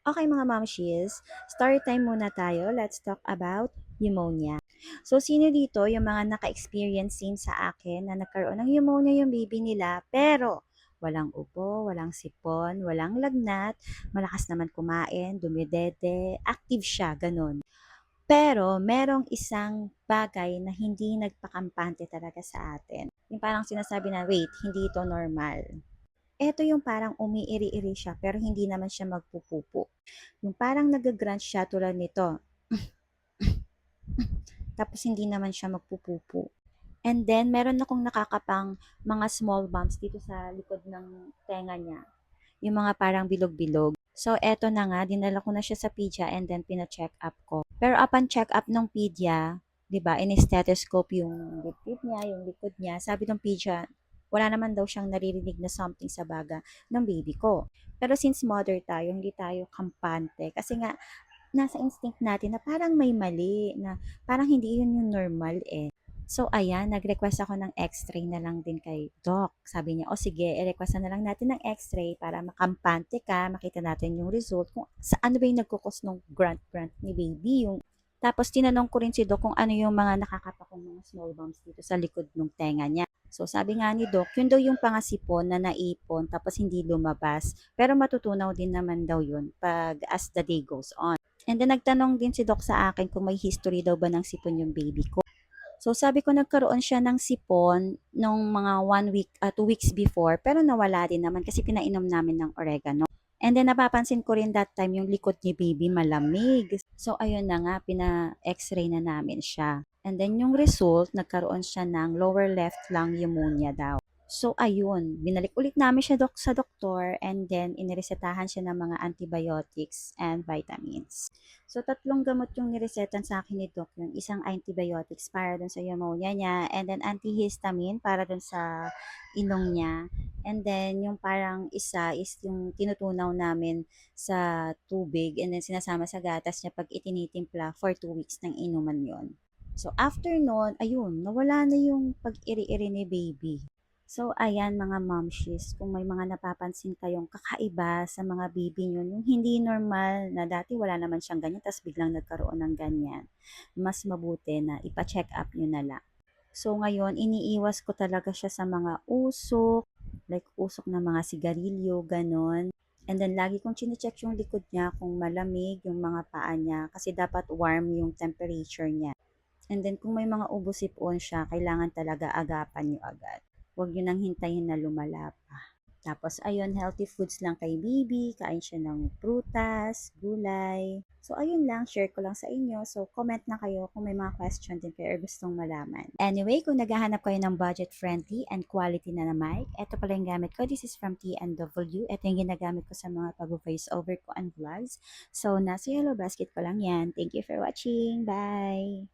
Okay mga mamshis, story time muna tayo. Let's talk about pneumonia. So, sino dito yung mga naka-experience same sa akin na nagkaroon ng pneumonia yung baby nila, pero walang ubo, walang sipon, walang lagnat, malakas naman kumain, dumidede, active siya, ganun. Pero merong isang bagay na hindi nagpakampante talaga sa atin. Yung parang sinasabi na, wait, hindi ito normal. Eto yung parang umiiri-iri siya pero hindi naman siya magpupupo. Yung parang nag-grunt siya tulad nito. Tapos hindi naman siya magpupupo. And then, meron akong nakakapang mga small bumps dito sa likod ng tenga niya. Yung mga parang bilog-bilog. So, eto na nga, dinala ko na siya sa pedia and then pina-check up ko. Pero upon check up ng pedia, 'di ba, in-stethoscope yung dibdib niya, yung likod niya. Sabi ng pedia, wala naman daw siyang naririnig na something sa baga ng baby ko. Pero since mother tayo, hindi tayo kampante. Kasi nga, nasa instinct natin na parang may mali, na parang hindi yun yung normal eh. So, ayan, nag-request ako ng x-ray na lang din kay Doc. Sabi niya, o sige, i-request na lang natin ng x-ray para makampante ka, makita natin yung result kung sa ano ba yung nagkukos ng grunt-grunt ni baby. Yung... Tapos, tinanong ko rin si Doc kung ano yung mga nakakapakong mga small bumps dito sa likod ng tenga niya. So, sabi nga ni Doc, yun daw yung pangasipon na naipon tapos hindi lumabas. Pero matutunaw din naman daw yun pag as the day goes on. And then nagtanong din si Doc sa akin kung may history daw ba ng sipon yung baby ko. So sabi ko nagkaroon siya ng sipon nung mga one week, uh, two weeks before, pero nawala din naman kasi pinainom namin ng oregano. And then napapansin ko rin that time yung likod ni baby malamig. So ayun na nga, pina-x-ray na namin siya. And then yung result, nagkaroon siya ng lower left lung pneumonia daw. So ayun, binalik ulit namin siya dok sa doktor and then iniresetahan siya ng mga antibiotics and vitamins. So tatlong gamot yung niresetan sa akin ni doc, yung isang antibiotics para dun sa pneumonia niya and then antihistamine para dun sa ilong niya. And then yung parang isa is yung tinutunaw namin sa tubig and then sinasama sa gatas niya pag itinitimpla for 2 weeks ng inuman yon. So after nun, ayun, nawala na yung pag-iri-iri ni baby. So, ayan mga momshies, kung may mga napapansin kayong kakaiba sa mga baby nyo, yung hindi normal na dati wala naman siyang ganyan, tapos biglang nagkaroon ng ganyan, mas mabuti na ipa-check up nyo na lang. So, ngayon, iniiwas ko talaga siya sa mga usok, like usok ng mga sigarilyo, ganon. And then, lagi kong chinecheck yung likod niya kung malamig yung mga paa niya kasi dapat warm yung temperature niya. And then, kung may mga ubo-sipon siya, kailangan talaga agapan nyo agad. Huwag nyo nang hintayin na lumala pa. Tapos, ayun, healthy foods lang kay baby. Kain siya ng prutas, gulay. So, ayun lang. Share ko lang sa inyo. So, comment na kayo kung may mga question din kayo or gustong malaman. Anyway, kung naghahanap kayo ng budget-friendly and quality na na mic, ito pala yung gamit ko. This is from T&W. Ito yung ginagamit ko sa mga pag-voice over ko and vlogs. So, nasa yellow basket ko lang yan. Thank you for watching. Bye!